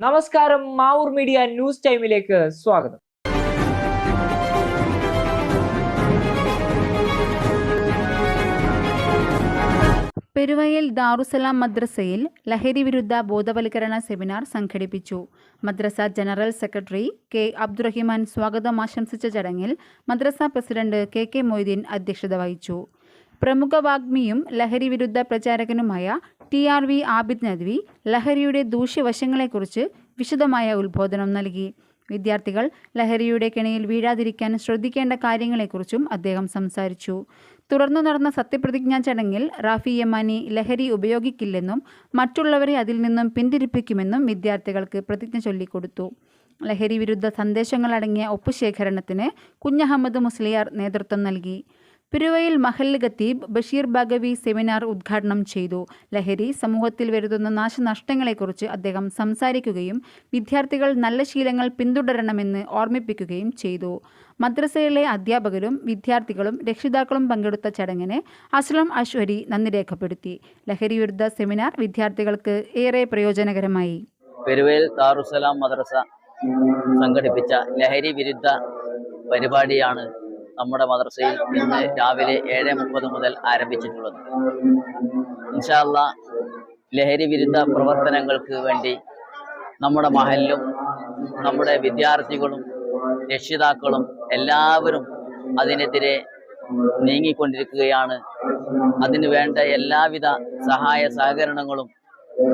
നമസ്കാരം Mavoor media news ടൈമിലേക്ക് സ്വാഗതം. പെരുവയൽ ദാറുസലാം മദ്രസയിൽ ലഹരി വിരുദ്ധ ബോധവൽക്കരണ സെമിനാർ സംഘടിപ്പിച്ചു. മദ്രസ ജനറൽ സെക്രട്ടറി കെ അബ്ദുറഹിമാൻ സ്വാഗതം ആശംസിച്ച ചടങ്ങിൽ മദ്രസ പ്രസിഡന്റ് കെ കെ മൊയ്തീൻ അധ്യക്ഷത വഹിച്ചു. പ്രമുഖ വാഗ്മിയും ലഹരി വിരുദ്ധ പ്രചാരകനുമായ T R V Abid Nadvi ലഹരിയുടെ ദൂഷ്യവശങ്ങളെക്കുറിച്ച് വിശദമായ ഉത്ബോധനം നൽകി. വിദ്യാർത്ഥികൾ ലഹരിയുടെ കെണിയിൽ വീഴാതിരിക്കാൻ ശ്രദ്ധിക്കേണ്ട കാര്യങ്ങളെക്കുറിച്ചും അദ്ദേഹം സംസാരിച്ചു. തുടർന്നു നടന്ന സത്യപ്രതിജ്ഞാ ചടങ്ങിൽ റാഫി യമാനി ലഹരി ഉപയോഗിക്കില്ലെന്നും മറ്റുള്ളവരെ അതിൽ നിന്നും പിന്തിരിപ്പിക്കുമെന്നും വിദ്യാർത്ഥികൾക്ക് പ്രതിജ്ഞ ചൊല്ലിക്കൊടുത്തു. ലഹരി വിരുദ്ധ സന്ദേശങ്ങളടങ്ങിയ ഒപ്പുശേഖരണത്തിന് കുഞ്ഞഹമ്മദ് മുസ്ലിയാർ നേതൃത്വം നൽകി. പിരുവയിൽ മഹല്ല് ഖത്തീബ് ബഷീർ ബഗവി സെമിനാർ ഉദ്ഘാടനം ചെയ്തു. ലഹരി സമൂഹത്തിൽ വരുത്തുന്ന നാശനഷ്ടങ്ങളെക്കുറിച്ച് അദ്ദേഹം സംസാരിക്കുകയും വിദ്യാർത്ഥികൾ നല്ല ശീലങ്ങൾ പിന്തുടരണമെന്ന് ഓർമ്മിപ്പിക്കുകയും ചെയ്തു. മദ്രസയിലെ അധ്യാപകരും വിദ്യാർത്ഥികളും രക്ഷിതാക്കളും പങ്കെടുത്ത ചടങ്ങിന് അസ്ലം അശ്വരി നന്ദി രേഖപ്പെടുത്തി. ലഹരി വിരുദ്ധ സെമിനാർ വിദ്യാർത്ഥികൾക്ക് ഏറെ പ്രയോജനകരമായി. ദാറുസലാം മദ്രസ സംഘടിപ്പിച്ച ലഹരി വിരുദ്ധ പരിപാടിയാണ് നമ്മുടെ മദ്രസയിൽ ഇന്ന് രാവിലെ ഏഴ് മുപ്പത് മുതൽ ആരംഭിച്ചിട്ടുള്ളത്. ഇൻഷാല്ല ലഹരി വിരുദ്ധ പ്രവർത്തനങ്ങൾക്ക് വേണ്ടി നമ്മുടെ മഹലിലും നമ്മുടെ വിദ്യാർത്ഥികളും രക്ഷിതാക്കളും എല്ലാവരും അതിനെതിരെ നീങ്ങിക്കൊണ്ടിരിക്കുകയാണ്. അതിന് വേണ്ട എല്ലാവിധ സഹായ സഹകരണങ്ങളും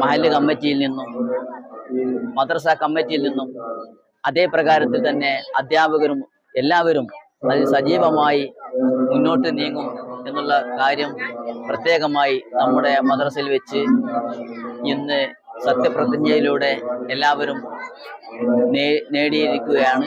മഹൽ കമ്മിറ്റിയിൽ നിന്നും മദ്രസ കമ്മിറ്റിയിൽ നിന്നും അതേ പ്രകാരത്തിൽ തന്നെ അധ്യാപകരും എല്ലാവരും അതിൽ സജീവമായി മുന്നോട്ട് നീങ്ങും എന്നുള്ള കാര്യം പ്രത്യേകമായി നമ്മുടെ മദ്രസയിൽ വെച്ച് ഇന്ന് സത്യപ്രതിജ്ഞയിലൂടെ എല്ലാവരും നേടിയിരിക്കുകയാണ്.